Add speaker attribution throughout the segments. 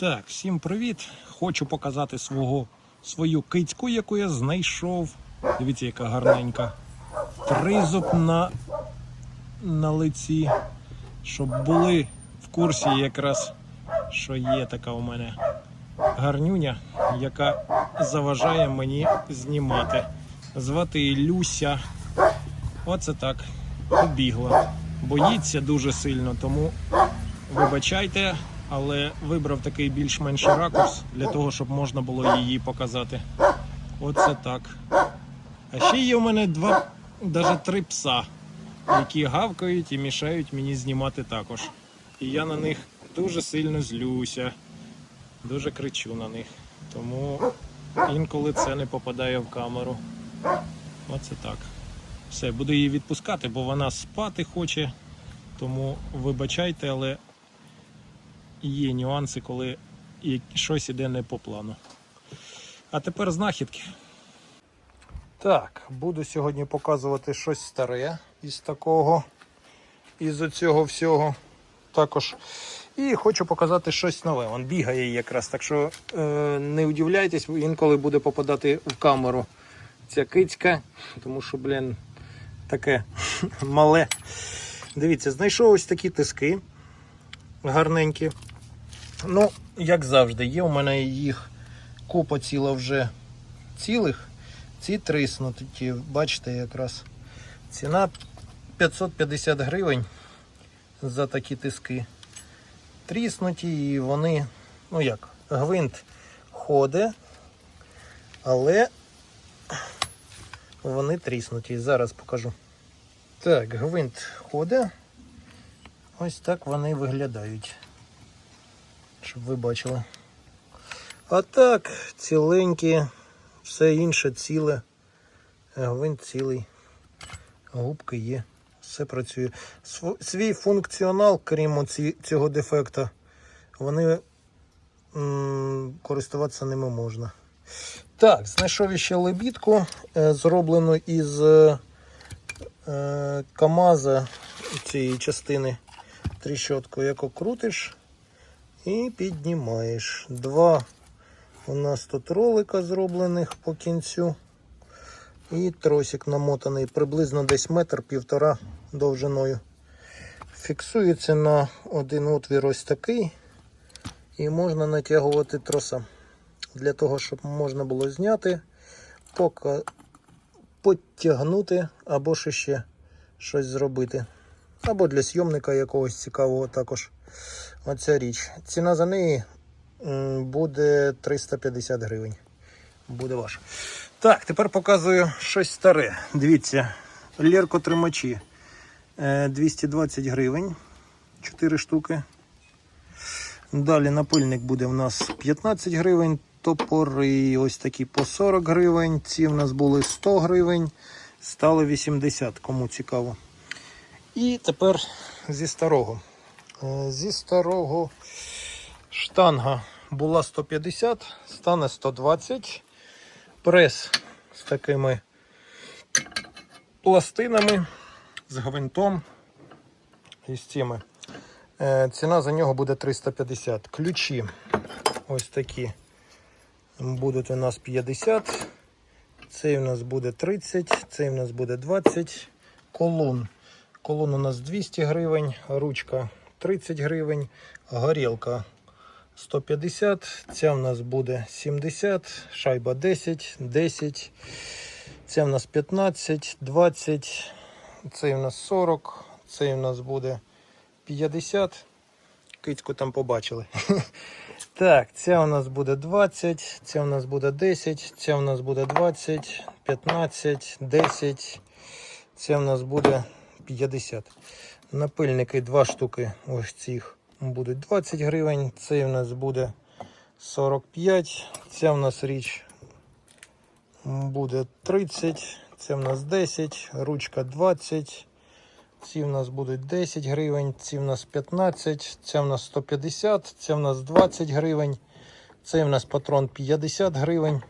Speaker 1: Так, всім привіт! Хочу показати свого, свою кицьку, яку я знайшов. Дивіться, яка гарненька. Тризуб на, на лиці. Щоб були в курсі якраз, що є така у мене гарнюня, яка заважає мені знімати. Звати Люся. Оце так. Побігла. Боїться дуже сильно, тому Вибачайте, але вибрав такий більш-менш ракурс для того, щоб можна було її показати. Оце так. А ще є у мене два, навіть три пса, які гавкають і мішають мені знімати також. І я на них дуже сильно злюся, дуже кричу на них. Тому інколи це не попадає в камеру. Оце так. Все, буду її відпускати, бо вона спати хоче. Тому вибачайте, але є нюанси, коли щось іде не по плану. А тепер знахідки. Так, буду сьогодні показувати щось старе із такого, із оцього всього. Також. І хочу показати щось нове. Він бігає якраз. Так що е, не удивляйтесь, інколи буде попадати в камеру ця кицька, тому що, блін, таке мале. Дивіться, знайшов ось такі тиски гарненькі. Ну, як завжди, є у мене їх купа ціла вже цілих. Ці тріснуті, бачите, якраз ціна 550 гривень за такі тиски. Тріснуті і вони, ну як, гвинт ходить, але вони тріснуті. Зараз покажу. Так, гвинт ходить. Ось так вони виглядають. Щоб ви бачили. А так, ціленькі, все інше ціле. Гвинт цілий. Губки є. Все працює. Свій функціонал, крім цього дефекта, вони користуватися ними можна. Так, знайшов ще лебідку, е, зроблену із е, е, КАМАЗа цієї частини тріщотку, яку крутиш і піднімаєш. Два у нас тут ролика зроблених по кінцю. І тросик намотаний приблизно десь метр півтора довжиною. Фіксується на один отвір ось такий. І можна натягувати троса. Для того, щоб можна було зняти, поки потягнути або ще щось зробити. Або для зйомника якогось цікавого також. Оця річ. Ціна за неї буде 350 гривень. Буде ваш. Так, тепер показую щось старе. Дивіться, лєрко тримачі. Е, 220 гривень. 4 штуки. Далі напильник буде в нас 15 гривень. Топори ось такі по 40 гривень. Ці в нас були 100 гривень. Стало 80, кому цікаво. І тепер зі старого. Е, Зі старого штанга була 150, стане 120. Прес з такими пластинами, з гвинтом і з цими. Е, Ціна за нього буде 350. Ключі ось такі будуть у нас 50. Цей у нас буде 30, цей у нас буде 20. Колун. Колон у нас 200 гривень, ручка 30 гривень, горілка 150, ця в нас буде 70, шайба 10, 10, ця в нас 15, 20, цей у нас 40, цей у нас буде 50. Кицьку там побачили. Так, ця у нас буде 20, ця у нас буде 10, ця у нас буде 20, 15, 10, ця у нас буде 50. Напильники два штуки ось цих будуть 20 гривень. Цей у нас буде 45. Ця у нас річ буде 30. Це в нас 10, ручка 20. Ці в нас будуть 10 гривень, ці в нас 15, ця в нас 150, ця в нас 20 гривень, цей в нас патрон 50 гривень.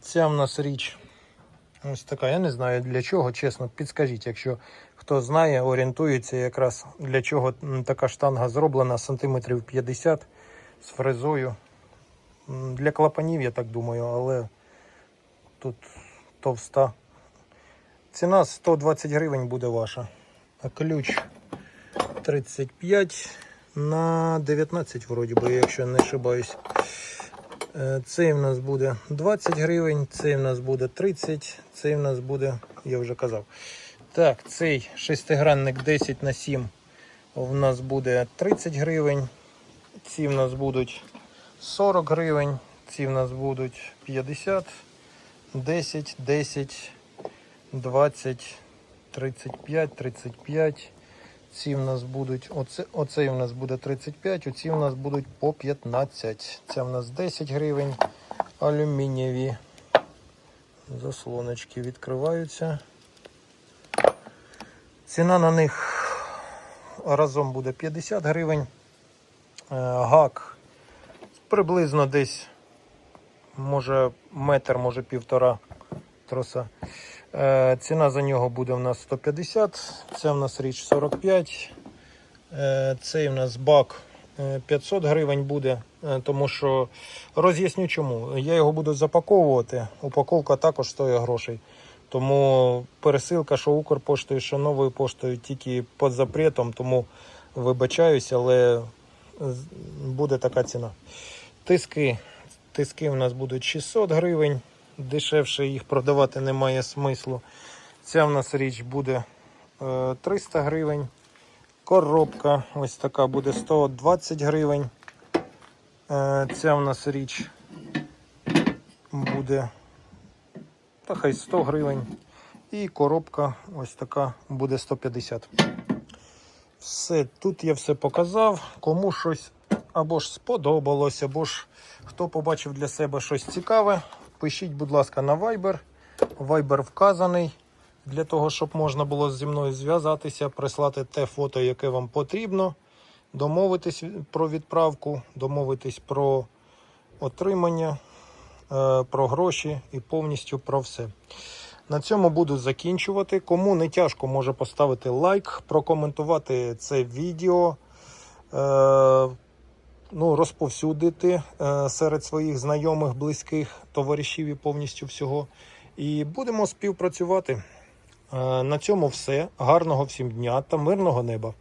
Speaker 1: Ця в нас річ ось така. Я не знаю для чого, чесно, підскажіть, якщо хто знає, орієнтується якраз для чого така штанга зроблена, сантиметрів 50 з фрезою. Для клапанів, я так думаю, але тут товста. Ціна 120 гривень буде ваша. А ключ 35 на 19, вроді би, якщо не ошибаюсь. Е, Цей в нас буде 20 гривень, цей в нас буде 30, цей в нас буде, я вже казав. Так, цей шестигранник 10 на 7 в нас буде 30 гривень. Ці в нас будуть 40 гривень, ці в нас будуть 50, 10, 10, 20, 35, 35. Ці в нас будуть, оце, оцей у нас буде 35, оці в нас будуть по 15. Це в нас 10 гривень. Алюмінієві заслоночки відкриваються. Ціна на них разом буде 50 гривень. Е, Гак приблизно десь може метр, може півтора троса. Е, Ціна за нього буде в нас 150, це в нас річ 45. Е, Цей в нас бак е, 500 гривень буде, тому що роз'ясню чому. Я його буду запаковувати. Упаковка також стоїть грошей. Тому пересилка, що Укрпоштою, що новою поштою, тільки під запретом, тому вибачаюсь, але буде така ціна. Тиски. Тиски у нас будуть 600 гривень. Дешевше їх продавати немає смислу. Ця в нас річ буде е, 300 гривень. Коробка ось така буде 120 гривень. Е, Ця в нас річ буде та хай 100 гривень. І коробка ось така буде 150. Все, тут я все показав. Кому щось або ж сподобалось, або ж хто побачив для себе щось цікаве, пишіть, будь ласка, на Viber. Viber вказаний для того, щоб можна було зі мною зв'язатися, прислати те фото, яке вам потрібно, домовитись про відправку, домовитись про отримання, про гроші і повністю про все. На цьому буду закінчувати. Кому не тяжко, може поставити лайк, прокоментувати це відео, е, ну, розповсюдити е, серед своїх знайомих, близьких, товаришів і повністю всього. І будемо співпрацювати. Е, на цьому все. Гарного всім дня та мирного неба.